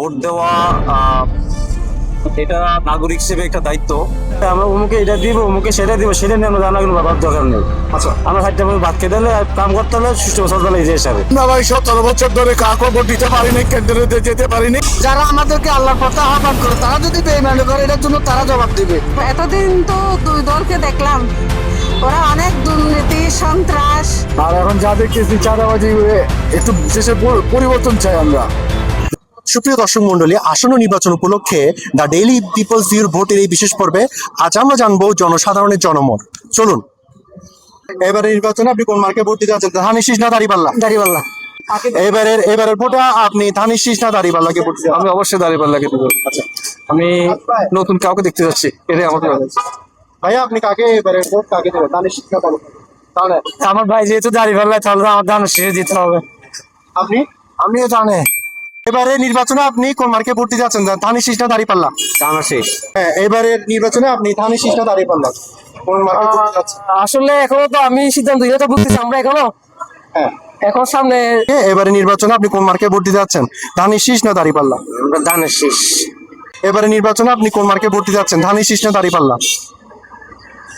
Vote দেওয়া এটা নাগরিক হিসেবে একটা দায়িত্ব। আমরা অমুকে এটা দিব অমুকে সেটা দিব সেটা নিয়ে আমরা জানা কোনো বাবার দরকার নেই। আচ্ছা। আমরা খাদ্য ভাত খেতে হলে কাম করতে হলে সুস্থ চলতে হলে এই যে হিসাবে। না ভাই সতেরো বছর ধরে কাকো ভোট দিতে পারিনি কেন্দ্রে যেতে পারিনি। যারা আমাদেরকে আল্লাহর পথে আহ্বান করে তারা যদি বেইমানি করে এটার জন্য তারা জবাব দিবে। এতদিন তো দুই দলকে দেখলাম। ওরা অনেক দুর্নীতি সন্ত্রাস। আর এখন যা দেখতেছি চাঁদাবাজি একটু পরি- পরিবর্তন চাই আমরা। সুপ্রিয় দর্শক মন্ডলী আসন্ন নির্বাচন উপলক্ষে দ্য ডেইলি পিপলস ভিউর ভোটের এই বিশেষ পর্বে আজ আমরা জানব জনসাধারণের জনমত। চলুন। এবারে নির্বাচনে আপনি কোন মার্কে ভোট দিতে আছেন ধানের শীষ না দাঁড়িপাল্লা? দাঁড়িপাল্লা। এবারের এবারের ভোটে আপনি ধানের শীষ না দাঁড়িপাল্লাকে ভোট আমি অবশ্যই দাঁড়িপাল্লাকে দেবো। আচ্ছা। আমি নতুন কাউকে দেখতে যাচ্ছি এটাই আমার। ভাইয়া আপনি কাকে এবারে ভোট কাকে দেবেন? ধানের শীষ না দাঁড়িপাল্লা? তাহলে আমার ভাই যেহেতু দাঁড়িপাল্লায় তাহলে আমার ধান শেষে দিতে হবে। আপনি? আমিও জানে। এবারে নির্বাচনে আপনি কোন মার্কে ভোট দিতে আছেন ধানের শীষ না দাঁড়িপাল্লা টানা শেষ। হ্যাঁ এবারের নির্বাচনে আপনি ধানের শীষ না দাঁড়িপাল্লা কোন মার্কে ভোট দিতে আছেন আসলে এখনও তো আমি সিদ্ধান্ত দিতে বলতেছি আমরা এখনও? হ্যাঁ। এখন সামনে এবারে নির্বাচনে আপনি কোন মার্কে ভোট দিতে যাচ্ছেন? ধানের শীষ না দাঁড়িপাল্লা ধানের শেষ। এবারে নির্বাচনে আপনি কোন মার্কে ভোট দিতে যাচ্ছেন? ধানের শীষ না দাঁড়িপাল্লা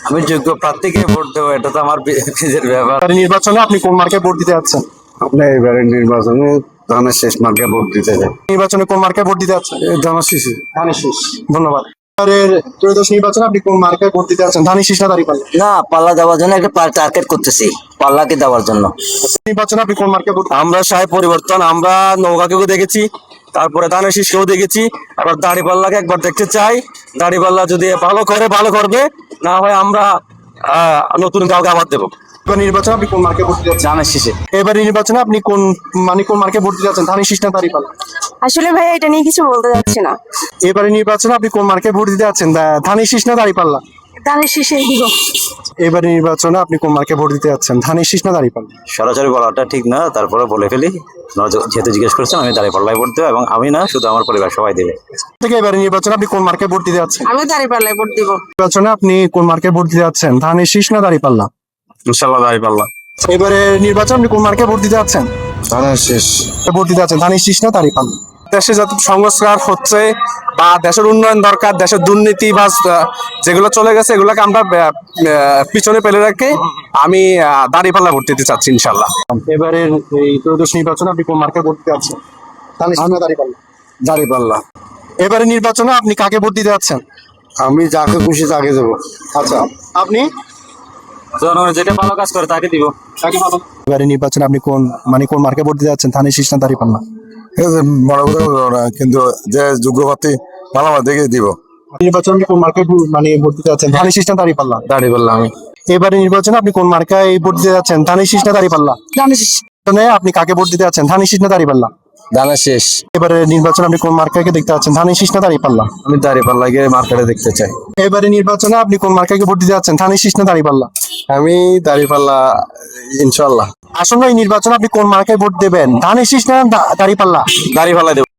আমি যোগ্য প্রার্থীকে ভোট দেবো এটা তো আমার নিজের ব্যাপার। নির্বাচনে আপনি কোন মার্কে ভোট দিতে যাচ্ছেন? আপনি এবারে নির্বাচনে ধানের শেষ মার্কে ভোট দিতে চাই। নির্বাচনে কোন মার্কে ভোট দিতে যাচ্ছেন ধানের শেষ। ধানের শীষ। ধন্যবাদ। এবারের ত্রয়োদশ নির্বাচনে আপনি কোন মার্কে ভোট দিতে যাচ্ছেন ধানের শীষ না পাল্লা দেওয়ার জন্য একটা টার্গেট করতেছি। পাল্লাকে দেওয়ার জন্য। নির্বাচনে আপনি কোন মার্কে ভোট আমরা সাহেব পরিবর্তন আমরা নৌকাকেও দেখেছি তারপরে ধানের শীষকেও দেখেছি। আবার দাড়িপাল্লাকে একবার দেখতে চাই। দাড়িপাল্লা যদি ভালো করে ভালো করবে না হয় আমরা আহ, নতুন কাউকে আবার দেবো। এবার নির্বাচনে আপনি কোন মার্কে ভোট দিতে যাচ্ছেন ধানের শীষে। এবারে নির্বাচনে আপনি কোন মানে কোন মার্কে ভোট দিতে যাচ্ছেন ধানের শীষ না দাঁড়িপাল্লা আসলে ভাই এটা নিয়ে কিছু বলতে যাচ্ছি না। এবারে নির্বাচনে আপনি কোন মার্কে ভোট দিতে যাচ্ছেন? দা- ধানের শীষ না দাঁড়িপাল্লা ধানের শীষে দিব। এবারে নির্বাচনে আপনি কোন মার্কে ভোট দিতে যাচ্ছেন? ধানের শীষ না দাঁড়িপাল্লা সরাসরি বলাটা ঠিক না তারপরে বলে ফেলি। আপনারা যে- যেহেতু জিজ্ঞেস করছেন আমি দাঁড়িপাল্লায় ভোট দেবো এবং আমি না শুধু আমার পরিবার সবাই দেবে। থেকে এবারে নির্বাচনে আপনি কোন মার্কে ভোট দিতে যাচ্ছেন? আমি দাঁড়িপাল্লায় ভোট দিব। নির্বাচনে আপনি কোন মার্কে ভোট দিতে যাচ্ছেন? ধানের শীষ না দাঁড়িপাল্লা ইনশাল্লাহ দাঁড়িপাল্লা এবারে নির্বাচন আপনি কোন মার্কে ভোট দিতে যাচ্ছেন? ধানের শেষ। ভোট দিতে যাচ্ছেন। ধানের শীষ না দাঁড়িপাল্লা দেশে যত সংস্কার হচ্ছে বা দেশের উন্নয়ন দরকার দেশের দুর্নীতি বা যেগুলো চলে গেছে এগুলোকে আমরা পিছনে ফেলে রেখে আমি দাঁড়িপাল্লা ভোট দিতে চাচ্ছি ইনশাল্লাহ এবারের এই ত্রয়োদশ নির্বাচনে আপনি কোন মার্কে ভোট দিতে যাচ্ছেন? দাঁড়িপাল্লা দাঁড়িপাল্লা। এবারে নির্বাচনে আপনি কাকে ভোট দিতে যাচ্ছেন? আমি যাকে খুশি তাকে দেবো। আচ্ছা আপনি? জনগণ যেটা ভালো কাজ করে তাকে দিব কাকে ভালো। এবারে নির্বাচনে আপনি কোন মানে কোন মার্কে ভোট দিতে যাচ্ছেন? ধানের শীষ না দাঁড়িপাল্লা বড় কথা না কিন্তু যে যোগ্য প্রার্থী ভালো আমার দেখে দিব। নির্বাচনে আপনি কোন মার্কে মানে ভোট দিতে যাচ্ছেন? ধানের শীষ না দাঁড়িপাল্লা দাঁড়িপাল্লা আমি। এবারে নির্বাচনে আপনি কোন মার্কায় ভোট দিতে যাচ্ছেন? ধানের শীষ না দাঁড়িপাল্লা ধানের শীষ। আপনি কাকে ভোট দিতে যাচ্ছেন? ধানের শীষ না দাঁড়িপাল্লা দানা শেষ। এবারে নির্বাচন আপনি কোন মার্কাকে দেখতে পাচ্ছেন? ধানের শেষ না দাঁড়িপাল্লা আমি দাঁড়িপাল্লাকে মার্কেটে দেখতে চাই। এবারে নির্বাচনে আপনি কোন মার্কাকে ভোট দিতে যাচ্ছেন? ধানের শেষ না দাঁড়িপাল্লা আমি দাঁড়িপাল্লা ইনশাল্লাহ আসন্ন এই নির্বাচনে আপনি কোন মার্কায় ভোট দেবেন? ধানের শীষ না দাঁড়িপাল্লা দাঁড়িপাল্লা দেবো।